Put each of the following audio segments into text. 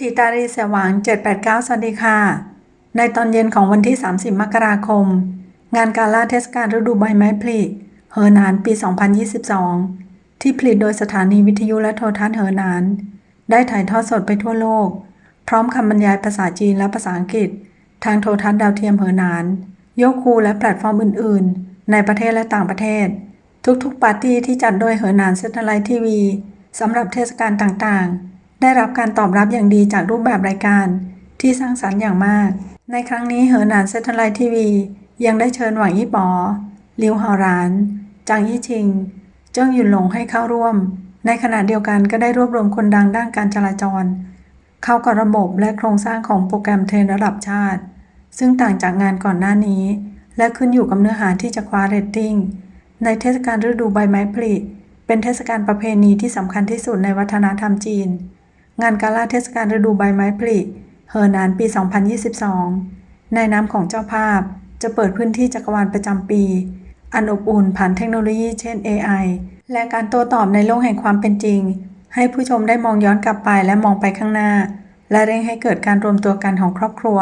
ทีตารีเสว่าง 789 สวัสดีค่ะ ในตอนเย็นของวันที่ 30 มกราคม งานการล่าเทศกาลฤดูใบไม้ผลิเฮอหนานปี 2022 ที่ผลิตโดยสถานีวิทยุและโทรทัศน์เฮอหนาน ได้ถ่ายทอดสดไปทั่วโลก พร้อมคำบรรยายภาษาจีนและภาษาอังกฤษ ทางโทรทัศน์ดาวเทียมเฮอหนาน โยคูและแพลตฟอร์มอื่น ๆ ในประเทศและต่างประเทศ ทุกๆ ปาร์ตี้ที่จัดโดยเฮอหนานเซตไลท์ทีวีสำหรับเทศกาลต่างๆ ได้รับการตอบรับอย่างดีจากรูปแบบรายการที่สร้างสรรค์อย่างมาก ในครั้งนี้เฮอหนานเซตไลท์ทีวียังได้เชิญหวังยี่ปอลิวฮาราน จางยี่ชิง เจิ้งหยุนหลงให้เข้าร่วม ในขณะเดียวกันก็ได้รวบรวมคนดังด้านการจราจร เข้ากับระบบและโครงสร้างของโปรแกรมเทรนระดับชาติ ซึ่งต่างจากงานก่อนหน้านี้ และขึ้นอยู่กับเนื้อหาที่จะคว้าเรตติ้ง ในเทศกาลฤดูใบไม้ผลิเป็นเทศกาลประเพณีที่สำคัญที่สุดในวัฒนธรรมจีน งานกาล่าเทศกาลฤดูใบไม้ผลิเฮอหนานปี 2022 ในน้ำของเจ้าภาพจะเปิดพื้นที่จักรวาลประจำปี อันอบอุ่นผ่านเทคโนโลยีเช่น AI และการโต้ตอบในโลกแห่งความเป็นจริง ให้ผู้ชมได้มองย้อนกลับไปและมองไปข้างหน้า และเร่งให้เกิดการรวมตัวกันของครอบครัว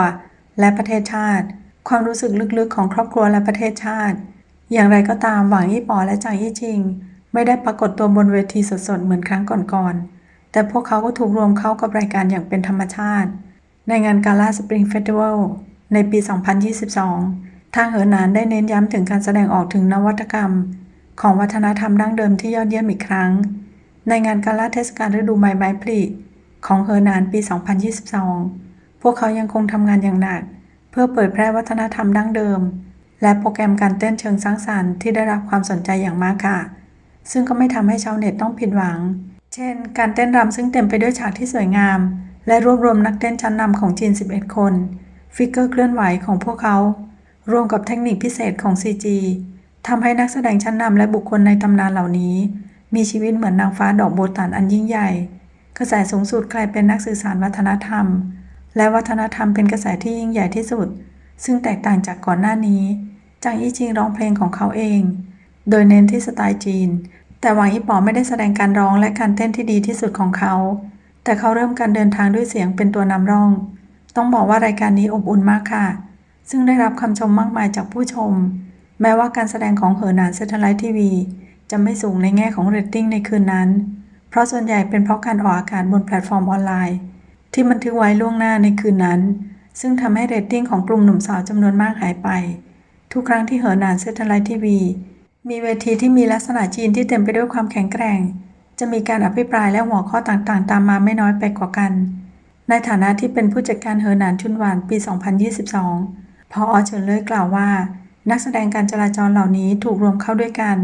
และประเทศชาติ ความรู้สึกลึกๆของครอบครัวและประเทศชาติ อย่างไรก็ตามหวังยี่ปอและจางยี่ชิง ไม่ได้ปรากฏตัวบนเวทีสดๆเหมือนครั้งก่อนๆ แต่พวกเขาก็ถูกรวมเข้ากับรายการอย่างเป็นธรรมชาติ ในงานกาล่าสปริงเฟสติวัลในปี 2022 ทางเหินนานได้เน้นย้ำถึงการแสดงออกถึงนวัตกรรม ของวัฒนธรรมดั้งเดิมที่ยอดเยี่ยมอีกครั้ง ในงานกาล่าเทศกาลฤดูใบไม้ผลิของเฮอร์นานปี 2022 พวกเขายังคงทำงานอย่างหนัก เพื่อเผยแพร่วัฒนธรรมดั้งเดิม และโปรแกรมการเต้นเชิงสร้างสรรค์ที่ได้รับความสนใจอย่างมากค่ะ ซึ่งก็ไม่ทำให้ชาวเน็ตต้องผิดหวัง เช่น การเต้นรำซึ่งเต็มไปด้วยฉากที่สวยงาม และรวบรวมนักเต้นชั้นนำของจีน 11 คน ฟิกเกอร์เคลื่อนไหวของพวกเขา รวมกับเทคนิคพิเศษของ CG ทำให้นักแสดงชั้นนำและบุคคลในตำนานเหล่านี้ มีชีวิตเหมือนนางฟ้าดอกโบตันอันยิ่งใหญ่ กระแสสูงสุดกลายเป็นนักสื่อสารวัฒนธรรม และวัฒนธรรมเป็นกระแสที่ยิ่งใหญ่ที่สุด ซึ่งแตกต่างจากก่อนหน้านี้ จางอี้จิงร้องเพลงของเขาเอง โดยเน้นที่สไตล์จีน แต่หวังอีป๋อไม่ได้แสดงการร้องและการเต้นที่ดีที่สุดของเขา แต่เขาเริ่มการเดินทางด้วยเสียงเป็นตัวนำร่อง ต้องบอกว่ารายการนี้อบอุ่นมากค่ะ ซึ่งได้รับคำชมมากมายจากผู้ชม แม้ว่าการแสดงของเหินหนานเซทไลท์ทีวีจะไม่สูงในแง่ของเรตติ้งในคืนนั้น เพราะส่วนใหญ่เป็นเพราะการออกอากาศบนแพลตฟอร์มออนไลน์ ที่บันทึกไว้ล่วงหน้าในคืนนั้น ซึ่งทำให้เรตติ้งของกลุ่มหนุ่มสาวจำนวนมากหายไป ทุกครั้งที่เหินหนานเซทไลท์ทีวี มีเวทีที่มีลักษณะจีนที่เต็มไปด้วยความแข็งแกร่ง จะมีการอภิปรายและหัวข้อต่างๆ ตามมาไม่น้อยไปกว่ากัน ในฐานะที่เป็นผู้จัดการเหินหนานชุนหวานปี 2022 พออเฉินเลยกล่าวว่า นักแสดงการจราจรเหล่านี้ถูกรวมเข้าด้วยกัน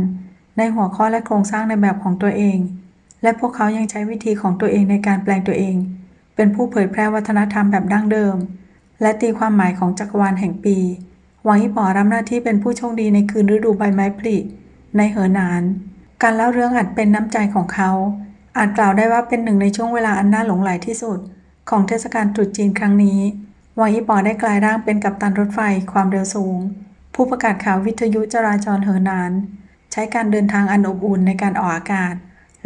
ในหัวข้อและโครงสร้างในแบบของตัวเอง และพวกเขายังใช้วิธีของตัวเองในการแปลงตัวเอง เป็นผู้เผยแพร่วัฒนธรรมแบบดั้งเดิม และตีความหมายของจักรวาลแห่งปี หวังยี่ป๋อรับหน้าที่เป็นผู้โชคดีในคืนฤดูใบไม้ผลิในเหินหนาน การเล่าเรื่องอาจเป็นน้ำใจของเขา อาจกล่าวได้ว่าเป็นหนึ่งในช่วงเวลาอันน่าหลงใหลที่สุด ของเทศกาลตรุษจีนครั้งนี้หวังยี่ป๋อได้กลายร่างเป็นกัปตันรถไฟความเร็วสูง ผู้ประกาศข่าววิทยุจราจรเหินหนาน ใช้การเดินทางอันอบอุ่นในการออกอากาศ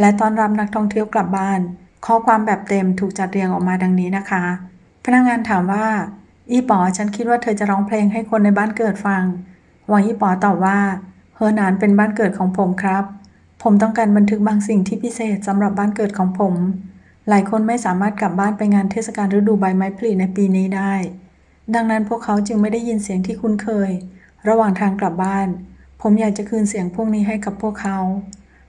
และต้อนรับนักท่องเที่ยวกลับบ้าน ข้อความแบบเต็มถูกจัดเรียงออกมาดังนี้นะคะ พนักงานถามว่า อีป๋อฉันคิดว่าเธอจะร้องเพลงให้คนในบ้านเกิดฟัง หวังอีป๋อตอบว่า เฮอหนานเป็นบ้านเกิดของผมครับ ผมต้องการบันทึกบางสิ่งที่พิเศษสำหรับบ้านเกิดของผม หลายคนไม่สามารถกลับบ้านไปงานเทศกาลฤดูใบไม้ผลิในปีนี้ได้ ดังนั้นพวกเขาจึงไม่ได้ยินเสียงที่คุ้นเคย ระหว่างทางกลับบ้าน ผมอยากจะคืนเสียงพวกนี้ให้กับพวกเขา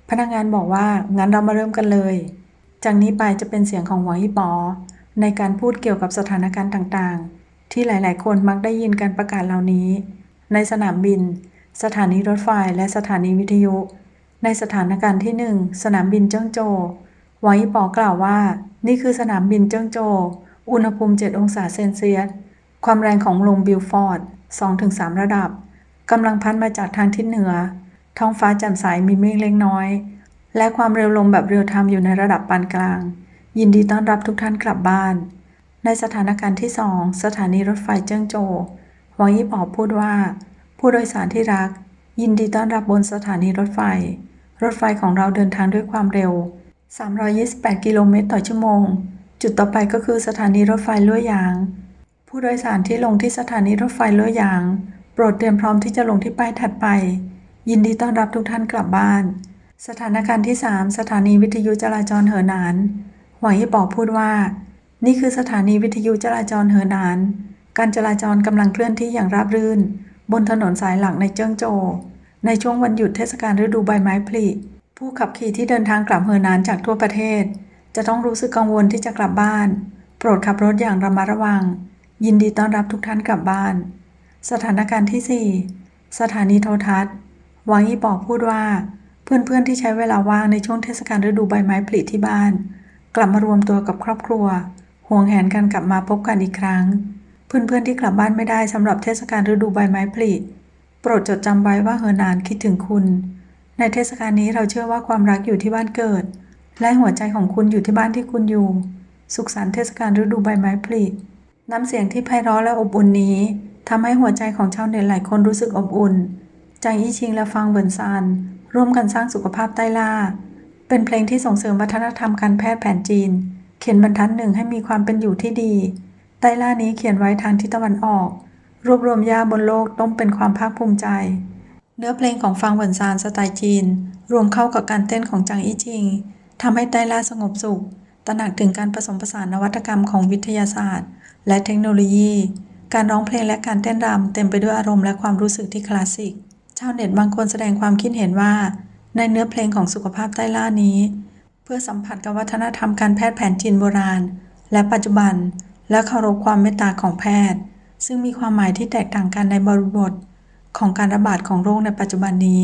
พนักงานบอกว่างั้นเรามาเริ่มกันเลย จากนี้ไปจะเป็นเสียงของหวังยี่ปอในการพูดเกี่ยวกับสถานการณ์ต่างๆ ที่หลาย ๆ คนมักได้ยินการประกาศเหล่านี้ ในสนามบิน สถานีรถไฟและสถานีวิทยุ ในสถานการณ์ที่หนึ่งสนามบินเจิ้งโจวหวังยี่ปอกล่าวว่า นี่คือสนามบินเจิ้งโจวอุณหภูมิ 7 องศาเซนเซียส ความแรงของลมบิลฟอร์ด 2-3 ระดับกำลังพัดมาจากทางทิศเหนือ ท้องฟ้าแจ่มใสมีเมฆเล็กน้อย และความเร็วลมแบบเรียลไทม์อยู่ในระดับปานกลาง ยินดีต้อนรับทุกท่านกลับบ้าน ในสถานการณ์ที่สองสถานีรถไฟเจิ้งโจวหวังยี่ปอพูดว่า ผู้โดยสารที่รัก ยินดีต้อนรับบนสถานีรถไฟ รถไฟของเราเดินทางด้วยความเร็ว 328 กิโลเมตรต่อชั่วโมง จุดต่อไปก็คือสถานีรถไฟลวดยาง ผู้โดยสารที่ลงที่สถานีรถไฟลวดยาง โปรดเตรียมพร้อมที่จะลงที่ป้ายถัดไป ยินดีต้อนรับทุกท่านกลับบ้าน สถานการณ์ที่ 3 สถานีวิทยุจราจรเหอหนาน หวังยี่บอพูดว่า นี่คือสถานีวิทยุจราจรเหอหนาน การจราจรกำลังเคลื่อนที่อย่างราบรื่น บนถนนสายหลักในเจิ้งโจวในช่วงวันหยุดเทศกาลฤดูใบไม้ผลิผู้ขับขี่ที่เดินทางกลับเหอหนานจากทั่วประเทศ จะต้องรู้สึกกังวลที่จะกลับบ้าน โปรดขับรถอย่างระมัดระวัง ยินดีต้อนรับทุกท่านกลับบ้าน สถานการณ์ที่ 4 สถานีโทรทัศน์หวังยี่บอกพูดว่า เพื่อนๆที่ใช้เวลาว่างในช่วงเทศกาลฤดูใบไม้ผลิที่บ้าน กลับมารวมตัวกับครอบครัว ห่วงแหนกันกลับมาพบกันอีกครั้ง เพื่อนๆที่กลับบ้านไม่ได้สำหรับเทศกาลฤดูใบไม้ผลิโปรดจดจำไว้ว่าเฮอนานคิดถึงคุณ ในเทศกาลนี้เราเชื่อว่าความรักอยู่ที่บ้านเกิด และหัวใจของคุณอยู่ที่บ้านที่คุณอยู่ สุขสันต์เทศกาลฤดูใบไม้ผลิน้ำเสียงที่ไพเราะและอบอุ่นนี้ทำให้หัวใจของชาวเน็ตหลายคนรู้สึกอบอุ่น จางอี้ชิงและฟางเหวินซานร่วมกันสร้างสุขภาพใต้ล่า เป็นเพลงที่ส่งเสริมวัฒนธรรมการแพทย์แผนจีน เขียนบรรทัดหนึ่งให้มีความเป็นอยู่ที่ดี ใต้ล่านี้เขียนไว้ทางทิศตะวันออก รวบรวมหญ้าบนโลกต้องเป็นความภาคภูมิใจ เนื้อเพลงของฟางเหวินซานสไตล์จีน รวมเข้ากับการเต้นของจางอี้ชิงทำให้ใต้ล่าสงบสุข ตระหนักถึงการผสมผสานนวัตกรรมของวิทยาศาสตร์ และเทคโนโลยี การร้องเพลงและการเต้นรำเต็มไปด้วยอารมณ์และความรู้สึกที่คลาสสิก ชาวเน็ตบางคนแสดงความคิดเห็นว่า ในเนื้อเพลงของสุขภาพใต้ล่านี้ เพื่อสัมผัสกับวัฒนธรรมการแพทย์แผนจีนโบราณ และปัจจุบัน และเคารพความเมตตาของแพทย์ ซึ่งมีความหมายที่แตกต่างกันในบริบทของการระบาดของโรคในปัจจุบันนี้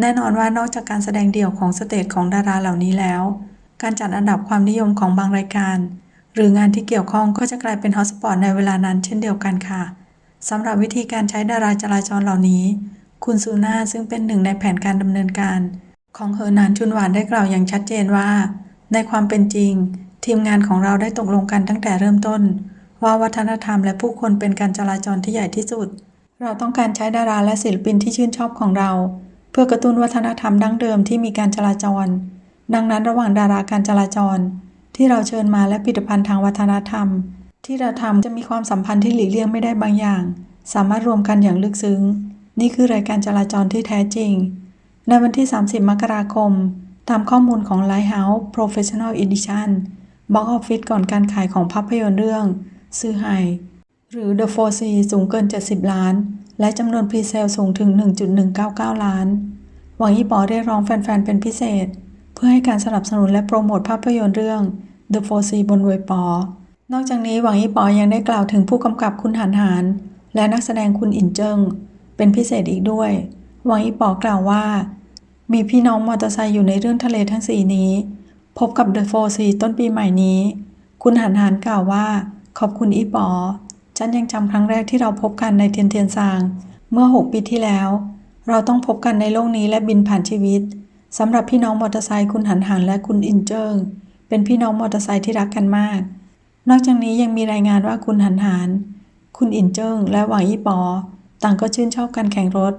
แน่นอนว่านอกจากการแสดงเดี่ยวของสเตจของดาราเหล่านี้แล้ว การจัดอันดับความนิยมของบางรายการ หรืองานที่เกี่ยวข้องก็จะกลายเป็นฮอตสปอตในเวลานั้นเช่นเดียวกันค่ะสำหรับวิธีการใช้ดาราจราจรเหล่านี้ คุณซูน่าซึ่งเป็นหนึ่งในแผนการดำเนินการ ของเฮอร์นานชุนหวานได้กล่าวอย่างชัดเจนว่า ในความเป็นจริง ทีมงานของเราได้ตกลงกันตั้งแต่เริ่มต้น ว่าวัฒนธรรมและผู้คนเป็นการจราจรที่ใหญ่ที่สุด เราต้องการใช้ดาราและศิลปินที่ชื่นชอบของเรา เพื่อกระตุ้นวัฒนธรรมดั้งเดิมที่มีการจราจร ดังนั้นระหว่างดาราการจราจร ที่เราเชิญมาและผลิตภัณฑ์ทางวัฒนธรรม ที่เราทำจะมีความสัมพันธ์ที่หลีกเลี่ยงไม่ได้บางอย่าง สามารถรวมกันอย่างลึกซึ้ง นี่คือรายการจราจรที่แท้จริง ในวันที่ 30 มกราคม ตามข้อมูลของ Lighthouse Professional Edition บ็อกออฟฟิศก่อนการขายของภาพยนตร์เรื่อง ซื้อไฮหรือ The 4C สูงเกิน 70 ล้าน และจำนวนพรีเซลสูงถึง 1.199 ล้าน หวังยี่ปอได้ร้องแฟน ๆ เป็นพิเศษ เพื่อให้การสนับสนุนและโปรโมทภาพยนตร์เรื่อง The 4C บนเวยปอนอกจากนี้หวังยี่ปอยังได้กล่าวถึงผู้กำกับคุณหันหาน และนักแสดงคุณอินเจิง เป็นพิเศษอีกด้วย หวังยี่ปอกล่าวว่า มีพี่น้องมอเตอร์ไซค์อยู่ในเรื่องทะเลทั้งสี่นี้ พบกับ The 4C ต้นปีใหม่นี้ คุณหันหานกล่าวว่า ขอบคุณอีปอฉันยังจำครั้งแรกที่เราพบกันในเทียนเทียนซาง เมื่อ 6 ปีที่แล้ว เราต้องพบกันในโลกนี้และบินผ่านชีวิตสำหรับพี่น้องมอเตอร์ไซค์คุณหันหันและคุณอินเจิงเป็นพี่น้องมอเตอร์ไซค์ที่รักกันมาก นอกจากนี้ยังมีรายงานว่าคุณหันหันคุณอินเจิ้งและหวังยี่ปอ ต่างก็ชื่นชอบการแข่งรถ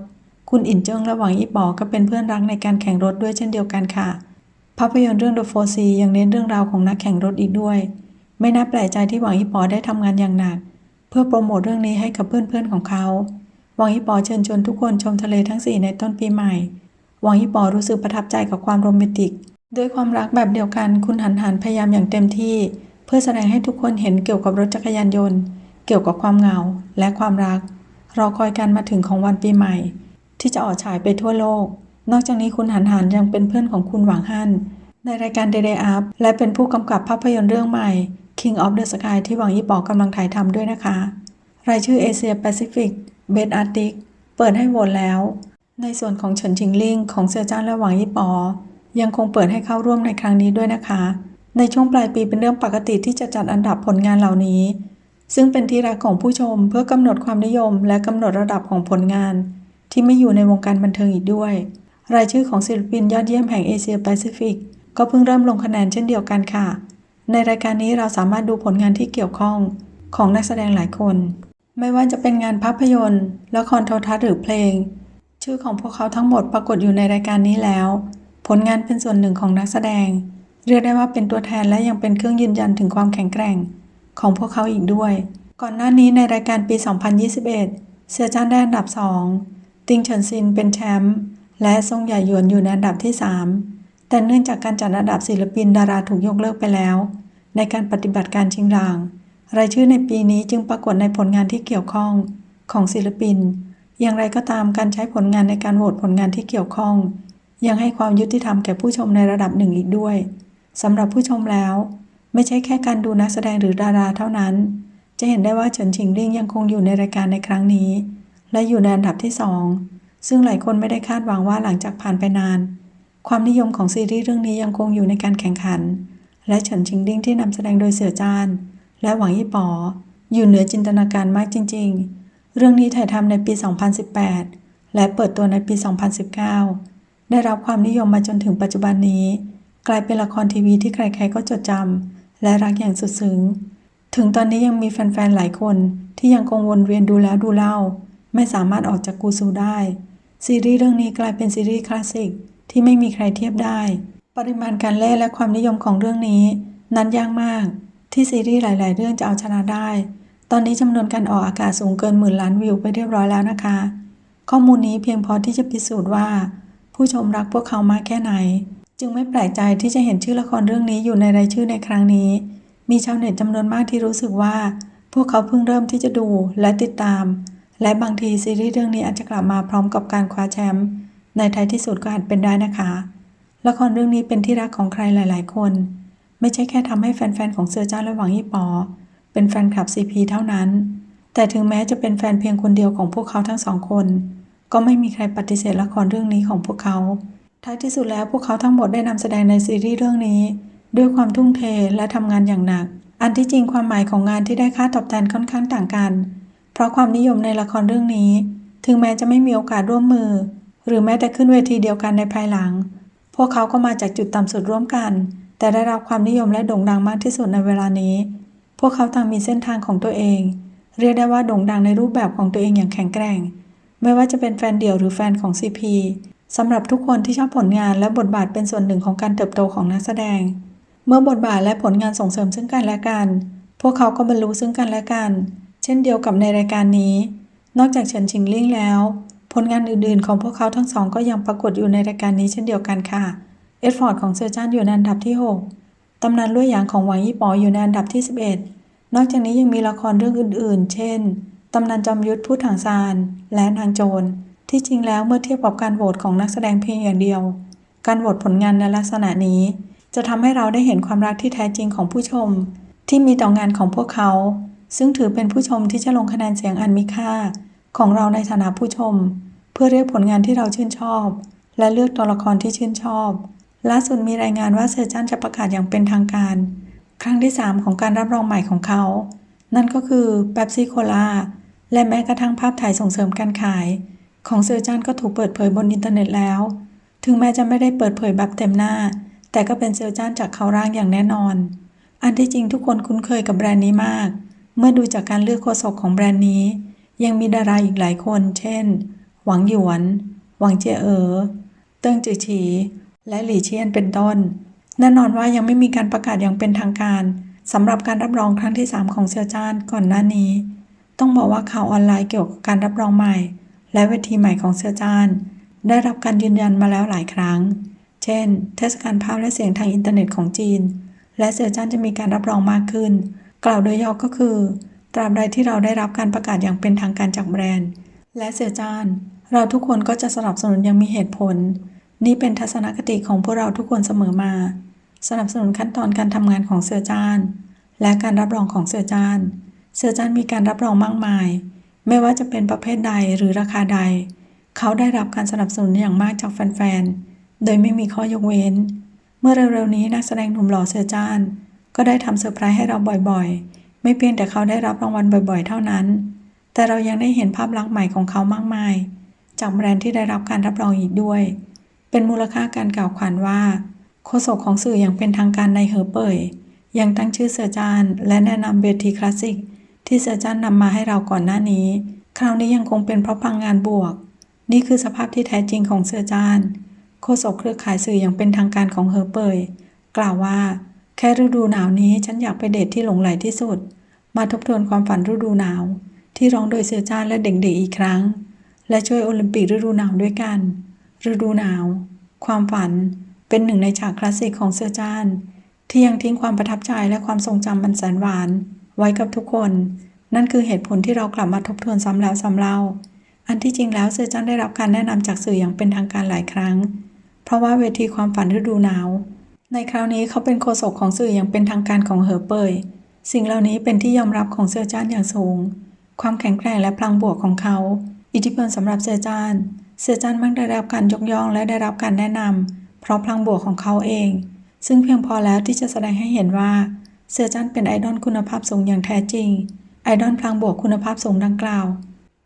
คุณอินเจิ้งและหวังยี่ปอก็เป็นเพื่อนรักในการแข่งรถด้วยเช่นเดียวกันค่ะ ภาพยนตร์เรื่อง The 4C ยังเน้นเรื่องราวของนักแข่งรถอีกด้วย ไม่น่าแปลกใจที่หวังยี่ปอได้ทำงานอย่างหนัก เพื่อโปรโมทเรื่องนี้ให้กับเพื่อนๆของเขา หวังยี่ปอเชิญชวนทุกคนชมทะเลทั้ง 4 ในต้นปีใหม่ หวังยี่ปอรู้สึกประทับใจกับความโรแมนติก ด้วยความรักแบบเดียวกัน คุณหันหันพยายามอย่างเต็มที่ เพื่อแสดงให้ทุกคนเห็นเกี่ยวกับรถจักรยานยนต์ เกี่ยวกับความเหงาและความรักรอคอยการมาถึงของวันปีใหม่ ที่จะออกฉายไปทั่วโลก นอกจากนี้คุณหันหันยังเป็นเพื่อนของคุณหวังฮั่นในรายการ Day Day Up และเป็นผู้กำกับภาพยนตร์เรื่องใหม่ King of the Sky ที่หวังยี่ปอกำลังถ่ายทำด้วยนะคะ รายชื่อเอเชียแปซิฟิกเบสอาร์ติกเปิดให้โหวตแล้ว ในส่วนของเฉินชิงลิงของเสี่ยจ้านและหวังยี่ปอ ยังคงเปิดให้เข้าร่วมในครั้งนี้ด้วยนะคะ ในช่วงปลายปีเป็นเรื่องปกติที่จะจัดอันดับผลงานเหล่านี้ ซึ่งเป็นที่รักของผู้ชมเพื่อกำหนดความนิยม และกำหนดระดับของผลงาน ที่ไม่อยู่ในวงการบันเทิงอีกด้วย รายชื่อของศิลปินยอดเยี่ยมแห่งเอเชียแปซิฟิกก็เพิ่งเริ่มลงคะแนนเช่นเดียวกันค่ะ ในรายการนี้เราสามารถดูผลงานที่เกี่ยวข้องของนักแสดงหลายคน ไม่ว่าจะเป็นงานภาพยนตร์ละครโทรทัศน์หรือเพลง ชื่อของพวกเขาทั้งหมดปรากฏอยู่ในรายการนี้แล้ว ผลงานเป็นส่วนหนึ่งของนักแสดง เรียกได้ว่าเป็นตัวแทนและยังเป็นเครื่องยืนยันถึงความแข็งแกร่ง ของพวกเขาอีกด้วย ก่อนหน้านี้ในรายการปี 2021 เซียจานได้อันดับ 2 ติงเฉินซินเป็นแชมป์และซงใหญ่หยวนอยู่ในอันดับที่ 3 แต่เนื่องจากการจัดอันดับศิลปินดาราถูกยกเลิกไปแล้ว ในการปฏิบัติการชิงราง รายชื่อในปีนี้จึงปรากฏในผลงานที่เกี่ยวข้องของศิลปิน อย่างไรก็ตามการใช้ผลงานในการโหวตผลงานที่เกี่ยวข้อง ยังให้ความยุติธรรมแก่ผู้ชมในระดับหนึ่งอีกด้วยสำหรับผู้ชมแล้ว ไม่ใช่แค่การดูนักแสดงหรือดาราเท่านั้น จะเห็นได้ว่าเฉินชิงลิ่งยังคงอยู่ในรายการในครั้งนี้ และอยู่ในอันดับที่สองซึ่งหลายคนไม่ได้คาดหวังว่าหลังจากผ่านไปนาน ความนิยมของซีรีส์เรื่องนี้ยังคงอยู่ในการแข่งขัน และเฉินชิงลิ่งที่นำแสดงโดยเสือจาน และหวังยี่ป๋ออยู่เหนือจินตนาการมากจริง ๆ เรื่องนี้ถ่ายทำในปี 2018 และเปิดตัวในปี 2019 ได้รับความนิยมมาจนถึงปัจจุบันนี้ กลายเป็นละครทีวีที่ใครๆก็จดจำและรักอย่างสุดซึ้ง ถึงตอนนี้ยังมีแฟนๆ หลายคนที่ยังคงวนเวียนดูแล้วดูเล่า ไม่สามารถออกจากกูซูได้ ซีรีส์เรื่องนี้กลายเป็นซีรีส์คลาสสิกที่ไม่มีใครเทียบได้ ปริมาณการเล่นและความนิยมของเรื่องนี้ นั้นยากมาก ที่ซีรีส์หลาย ๆ เรื่องจะเอาชนะได้ ตอนนี้จำนวนการออกอากาศสูงเกินหมื่นล้านวิวไปเรียบร้อยแล้วนะคะ ข้อมูลนี้เพียงพอที่จะพิสูจน์ว่า ผู้ชมรักพวกเขามากแค่ไหน จึงไม่แปลกใจที่จะเห็นชื่อละครเรื่องนี้อยู่ในรายชื่อในครั้งนี้ มีชาวเน็ตจำนวนมากที่รู้สึกว่า พวกเขาเพิ่งเริ่มที่จะดูและติดตาม และบางทีซีรีส์เรื่องนี้อาจจะกลับมาพร้อมกับการคว้าแชมป์ในท้ายที่สุดก็อาจเป็นได้นะคะ ละครเรื่องนี้เป็นที่รักของใครหลาย ๆ คน ไม่ใช่แค่ทำให้แฟน ๆ ของเสือจ้าและหวังยี่ปอ เป็นแฟนคลับซีพีเท่านั้น แต่ถึงแม้จะเป็นแฟนเพียงคนเดียวของพวกเขาทั้งสองคน ก็ไม่มีใครปฏิเสธละครเรื่องนี้ของพวกเขา ท้ายที่สุดแล้วพวกเขาทั้งหมดได้นำแสดงในซีรีส์เรื่องนี้ ด้วยความทุ่มเทและทำงานอย่างหนัก อันที่จริงความหมายของงานที่ได้ค่าตอบแทนค่อนข้างต่างกัน เพราะความนิยมในละครเรื่องนี้ ถึงแม้จะไม่มีโอกาสร่วมมือ หรือแม้แต่ขึ้นเวทีเดียวกันในภายหลัง พวกเขาก็มาจากจุดต่ำสุดร่วมกัน แต่ได้รับความนิยมและโด่งดังมากที่สุดในเวลานี้ พวกเขาต่างมีเส้นทางของตัวเอง เรียกได้ว่าโด่งดังในรูปแบบของตัวเองอย่างแข็งแกร่ง ไม่ว่าจะเป็นแฟนเดี่ยวหรือแฟนของ CP สำหรับทุกคนที่ชอบผลงานและบทบาทเป็นส่วนหนึ่งของการเติบโตของนักแสดง เมื่อบทบาทและผลงานส่งเสริมซึ่งกันและกัน พวกเขาก็บรรลุซึ่งกันและกัน เช่นเดียวกับในรายการนี้ นอกจากเฉินชิงลิ่งแล้ว ผลงานอื่นๆ ของพวกเขาทั้งสองก็ยังปรากฏอยู่ในรายการนี้เช่นเดียวกันค่ะ เอ็ดฟอร์ดของเซอร์จานอยู่ในอันดับที่ 6 ตำนานลุ่ยหยางของหวังยี่ปออยู่ในอันดับที่ 11 นอกจากนี้ยังมีละครเรื่องอื่นๆ เช่น ตำนานจอมยุทธพูดถังซาน และนางโจร ที่จริงแล้วเมื่อเทียบกับการโหวตของนักแสดงเพียงอย่างเดียว การโหวตผลงานในลักษณะนี้ จะทำให้เราได้เห็นความรักที่แท้จริงของผู้ชม ที่มีต่องานของพวกเขา ซึ่งถือเป็นผู้ชมที่จะลงคะแนนเสียงอันมีค่า ของเราในฐานะผู้ชม เพื่อเรียกผลงานที่เราชื่นชอบ และเลือกตัวละครที่ชื่นชอบล่าสุดมีรายงานว่าเซอร์จันจะประกาศอย่างเป็นทางการ ครั้งที่ 3 ของการรับรองใหม่ของเขา นั่นก็คือเป๊ปซี่โคลาและแม้กระทั่งภาพถ่ายส่งเสริมการขาย ของเซอร์จันก็ถูกเปิดเผยบนอินเทอร์เน็ตแล้ว ถึงแม้จะไม่ได้เปิดเผยแบบเต็มหน้า แต่ก็เป็นเซอร์จันจากเขาร่างอย่างแน่นอน อันที่จริงทุกคนคุ้นเคยกับแบรนด์นี้มาก เมื่อดูจากการเลือกโฆษกของแบรนด์นี้ ยังมีดาราอีกหลายคน เช่น หวังหยวน หวังเจเอ๋อ เติ้งจือฉี และหลี่เชียนเป็นต้น แน่นอนว่ายังไม่มีการประกาศอย่างเป็นทางการสำหรับการรับรองครั้งที่ 3 ของเซียจานก่อนหน้านี้ ต้องบอกว่าข่าวออนไลน์เกี่ยวกับการรับรองใหม่ และเวทีใหม่ของเซียจานได้รับการยืนยันมาแล้วหลายครั้ง เช่น เทศกาลภาพและเสียงทางอินเทอร์เน็ตของจีน และเซียจานจะมีการรับรองมากขึ้น กล่าวโดยย่อก็คือ ตราบใดที่เราได้รับการประกาศอย่างเป็นทางการจากแบรนด์ และเซียจานเราทุกคนก็จะสนับสนุนอย่างมีเหตุผล นี่เป็นทัศนคติของพวกเราทุกคนเสมอมา สนับสนุนขั้นตอนการทำงานของเสือจานและการรับรองของเสือจานเสือจานมีการรับรองมากมาย ไม่ว่าจะเป็นประเภทใดหรือราคาใด เขาได้รับการสนับสนุนอย่างมากจากแฟนๆ โดยไม่มีข้อยกเว้น เมื่อเร็วๆนี้นักแสดงหนุ่มหล่อเสือจาน ก็ได้ทำเซอร์ไพรส์ให้เราบ่อยๆ ไม่เพียงแต่เขาได้รับรางวัลบ่อยๆ เท่านั้น แต่เรายังได้เห็นภาพลักษณ์ใหม่ของเขามากมาย จากแบรนด์ที่ได้รับการรับรองอีกด้วย เป็นมูลค่าการกล่าวขวัญว่า โฆษกของสื่ออย่างเป็นทางการในเฮอเป่ยยังตั้งชื่อเสือจานและแนะนำเวทีคลาสสิกที่เสือจานนำมาให้เราก่อนหน้านี้ คราวนี้ยังคงเป็นเพราะพลังงานบวก นี่คือสภาพที่แท้จริงของเสือจานโฆษกเครือข่ายสื่ออย่างเป็นทางการของเฮอเป่ยกล่าวว่า ค่ฤดูหนาวนี้ฉันอยากไปเดทที่หลงไหลที่สุด มาทบทวนความฝันฤดูหนาว ที่ร้องโดยเสือจ้านและเด็กๆอีกครั้ง และช่วยโอลิมปิกฤดูหนาวด้วยกัน ฤดูหนาว ความฝันเป็นหนึ่งในฉากคลาสสิกของเสือจ้านที่ยังทิ้งความประทับใจและความทรงจำบันแสนหวาน ไว้กับทุกคน นั่นคือเหตุผลที่เรากลับมาทบทวนซ้ำแล้วซ้ำเล่า อันที่จริงแล้วเสือจ้านได้รับการแนะนำจากสื่ออย่างเป็นทางการหลายครั้ง เพราะว่าเวทีความฝันฤดูหนาว ในคราวนี้เขาเป็นโฆษกของสื่ออย่างเป็นทางการของเหอเปย สิ่งเหล่านี้เป็นที่ยอมรับของเสือจ้านอย่างสูง ความแข็งแกร่งและพลังบวกของเขา อิทธิพลสำหรับเสือจ้านเสือจ้านมักได้รับการยกย่องและได้รับการแนะนำเพราะพลังบวกของเขาเอง ซึ่งเพียงพอแล้วที่จะแสดงให้เห็นว่าเสือจ้านเป็นไอดอลคุณภาพสูงอย่างแท้จริง ไอดอลพลังบวกคุณภาพสูงดังกล่าว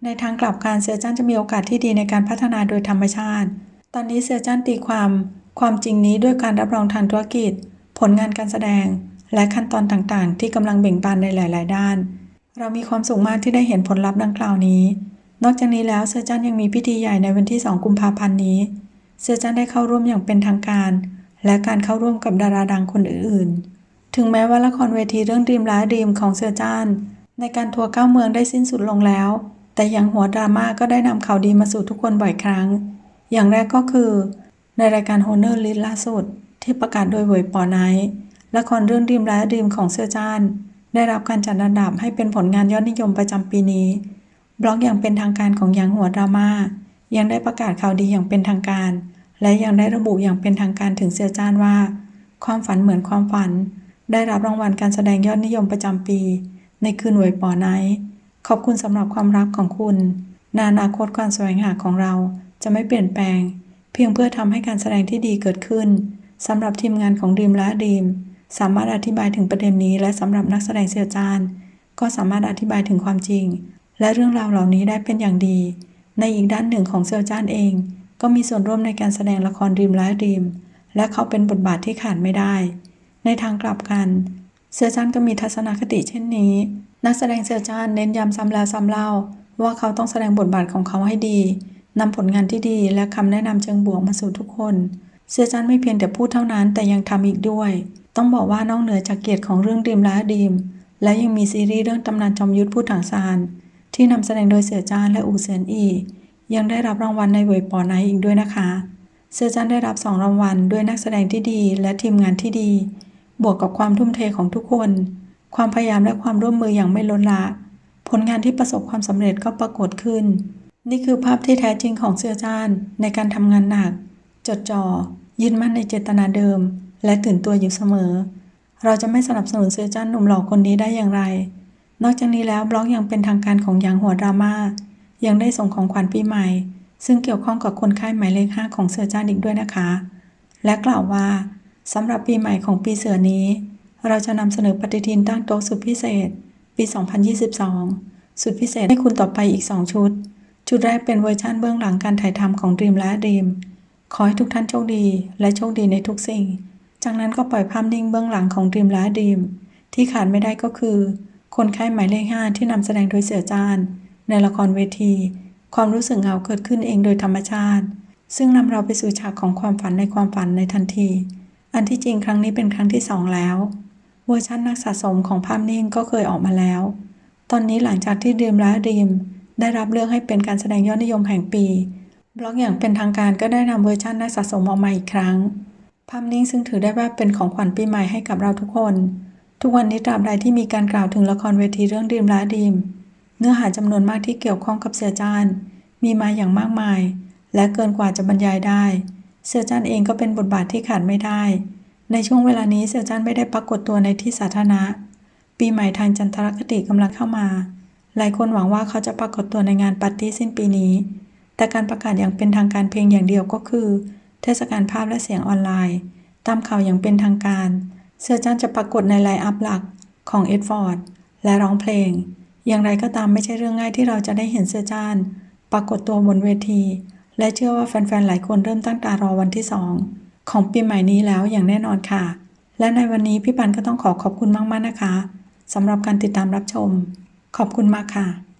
ในทางกลับกันเสือจ้านจะมีโอกาสที่ดีในการพัฒนาโดยธรรมชาติ ตอนนี้เสือจ้านตีความ ความจริงนี้ด้วยการรับรองทางธุรกิจ ผลงานการแสดง และขั้นตอนต่างๆ ที่กำลังเบ่งบานในหลาย ๆ ด้าน เรามีความสุขมากที่ได้เห็นผลลัพธ์ดังกล่าวนี้ นอกจากนี้แล้วเสือจ้านยังมีพิธีใหญ่ในวันที่ 2 กุมภาพันธ์นี้เสือจ้านได้เข้าร่วมอย่างเป็นทางการ และการเข้าร่วมกับดาราดังคนอื่น ๆ ถึงแม้ว่าละครเวทีเรื่องดีมและดีมของเสือจ้านในการทัวร์เก้าเมืองได้สิ้นสุดลงแล้ว แต่อย่างหัวดราม่าก็ได้นำข่าวดีมาสู่ทุกคนบ่อยครั้ง อย่างแรกก็คือ ในรายการโฮเนอร์ลิสล่าสุด ที่ประกาศโดยเวยปอไนท์ละครเรื่องดีมและดีมของเสือจ้าน ได้รับการจัดอันดับให้เป็นผลงานยอดนิยมประจำปีนี้ บล็อกอย่างเป็นทางการของยังหัวดราม่ายังได้ประกาศข่าวดีอย่างเป็นทางการ และยังได้ระบุอย่างเป็นทางการถึงเสือจ้านว่า ความฝันเหมือนความฝัน ได้รับรางวัลการแสดงยอดนิยมประจำปี ในคืนหวยปอไนท์ขอบคุณสำหรับความรักของคุณนอนาคตการแสวงหาของเราจะไม่เปลี่ยนแปลง เพียงเพื่อทำให้การแสดงที่ดีเกิดขึ้นสำหรับทีมงานของดีมและดีมสามารถอธิบายถึงประเด็นนี้ และสำหรับนักแสดงเสียจานก็สามารถอธิบายถึงความจริง และเรื่องราวเหล่านี้ได้เป็นอย่างดี ในอีกด้านหนึ่งของเซียวจานเอง ก็มีส่วนร่วมในการแสดงละครดีมและดีมและเขาเป็นบทบาทที่ขาดไม่ได้ ในทางกลับกัน เซียวจานก็มีทัศนคติเช่นนี้ นักแสดงเซียวจานเน้นย้ำซ้ำแล้วซ้ำเล่าว่าเขาต้องแสดงบทบาทของเขาให้ดี นำผลงานที่ดีและคำแนะนำเชิงบวกมาสู่ทุกคน เซียจานไม่เพียงแต่พูดเท่านั้นแต่ยังทำอีกด้วย ต้องบอกว่านอกเหนือจากเกียรติของเรื่องดีมและดีม และยังมีซีรีส์เรื่องตำนานจอมยุทธผู้ถังซาน ที่นำแสดงโดยเสือจานและอูเซียนอี ยังได้รับรางวัลในเวยปอไนอีกด้วยนะคะ เสือจานได้รับสองรางวัลด้วยนักแสดงที่ดีและทีมงานที่ดี บวกกับความทุ่มเทของทุกคน ความพยายามและความร่วมมืออย่างไม่ล้นละผลงานที่ประสบความสำเร็จก็ปรากฏขึ้น นี่คือภาพที่แท้จริงของเสือจานในการทำงานหนัก จดจ่อยึดมั่นในเจตนาเดิม และตื่นตัวอยู่เสมอ เราจะไม่สนับสนุนเสือจ้านหนุ่มหล่อคนนี้ได้อย่างไร นอกจากนี้แล้วบล็อกยังเป็นทางการของยางหัวดราม่ายังได้ส่งของขวัญปีใหม่ ซึ่งเกี่ยวข้องกับคนไข้หมายเลขห้าของเสือจ้านอีกด้วยนะคะ และกล่าวว่าสำหรับปีใหม่ของปีเสือนี้ เราจะนำเสนอปฏิทินตั้งโต๊ะสุดพิเศษ ปี 2022 สุดพิเศษให้คุณต่อไปอีก 2 ชุด ชุดแรกเป็นเวอร์ชันเบื้องหลังการถ่ายทำของดีมและดีมขอให้ทุกท่านโชคดี และโชคดีในทุกสิ่ง จากนั้นก็ปล่อยภาพนิ่งเบื้องหลังของดีมและดีมที่ขาดไม่ได้ก็คือ คนไข้หมายเลขห้าที่นำแสดงโดยเสือจานในละครเวที ความรู้สึกเหงาเกิดขึ้นเองโดยธรรมชาติ ซึ่งนำเราไปสู่ฉากของความฝันในความฝันในทันที อันที่จริงครั้งนี้เป็นครั้งที่สองแล้วเวอร์ชันนักสะสมของภาพนิ่งก็เคยออกมาแล้ว ตอนนี้หลังจากที่ดีมและดีม ได้รับเลือกให้เป็นการแสดงยอดนิยมแห่งปี บล็อกอย่างเป็นทางการก็ได้นำเวอร์ชันนักสะสมออกมาอีกครั้ง ภาพนิ่งซึ่งถือได้ว่าเป็นของขวัญปีใหม่ให้กับเราทุกคน ทุกวันนี้ตราบใดที่มีการกล่าวถึงละครเวทีเรื่องดีมและดีม เนื้อหาจำนวนมากที่เกี่ยวข้องกับเสือจานมีมาอย่างมากมาย และเกินกว่าจะบรรยายได้ เสือจานเองก็เป็นบทบาทที่ขาดไม่ได้ ในช่วงเวลานี้เสือจานไม่ได้ปรากฏตัวในที่สาธารณะ ปีใหม่ทางจันทรคติกำลังเข้ามา หลายคนหวังว่าเขาจะปรากฏตัวในงานปาร์ตี้สิ้นปีนี้ แต่การประกาศอย่างเป็นทางการเพียงอย่างเดียวก็คือ เทศกาลภาพและเสียงออนไลน์ ตามข่าวอย่างเป็นทางการ เสือจานจะปรากฏในไลน์อัพหลักของเอ็ดฟอร์ดและร้องเพลง อย่างไรก็ตามไม่ใช่เรื่องง่ายที่เราจะได้เห็นเสือจาน ปรากฏตัวบนเวที และเชื่อว่าแฟนๆหลายคนเริ่มตั้งตารอวันที่2ของปีใหม่นี้แล้วอย่างแน่นอนค่ะ และในวันนี้พี่ปันก็ต้องขอขอบคุณมากๆนะคะสำหรับการติดตามรับชม ขอบคุณมากค่ะ